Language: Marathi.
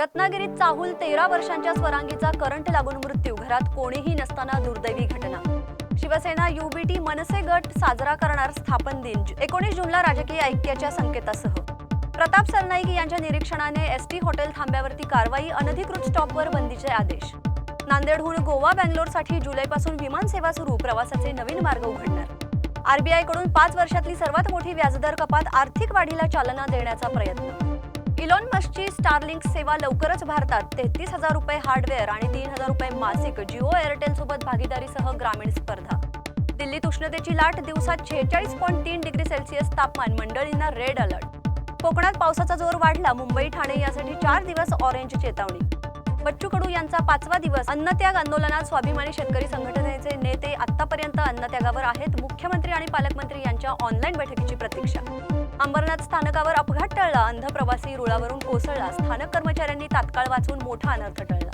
रत्नागिरीत चाहूल तेरा वर्षांच्या स्वरांगीचा करंट लागून मृत्यू घरात कोणीही नसताना दुर्दैवी घटना. शिवसेना युबीटी मनसे गट साजरा करणार स्थापन दिन एकोणीस जूनला राजकीय ऐक्याच्या संकेतासह. प्रताप सरनाईक यांच्या निरीक्षणाने एसटी हॉटेल थांब्यावरती कारवाई अनधिकृत स्टॉपवर बंदीचे आदेश. नांदेडहून गोवा बँगलोरसाठी जुलैपासून विमान सेवा सुरू प्रवासाचे नवीन मार्ग उघडणार. आरबीआयकडून पाच वर्षातली सर्वात मोठी व्याजदर कपात आर्थिक वाढीला चालना देण्याचा प्रयत्न. इलॉन मस्कची स्टारलिंक सेवा लवकरच भारतात तेहतीस हजार रुपये हार्डवेअर आणि तीन हजार रुपये मासिक जिओ एअरटेल सोबत भागीदारीसह ग्रामीण स्पर्धा. दिल्लीत उष्णतेची लाट दिवसात शेहेचाळीस पॉईंट तीन डिग्री सेल्सिअस तापमान मंडळींना रेड अलर्ट. कोकणात पावसाचा जोर वाढला मुंबई ठाणे यासाठी चार दिवस ऑरेंज चेतावणी. बच्चू कडू यांचा पाचवा दिवस अन्नत्याग आंदोलनात स्वाभिमानी शेतकरी संघटनेचे नेते आतापर्यंत अन्नत्यागावर आहेत मुख्यमंत्री आणि पालकमंत्री यांच्या ऑनलाईन बैठकीची प्रतीक्षा. अंबरनाथ स्थानकावर अपघात टळला. अंध प्रवासी रुळावरून कोसळला. स्थानक कर्मचाऱ्यांनी तात्काळ वाचून मोठा अनर्थ टळला.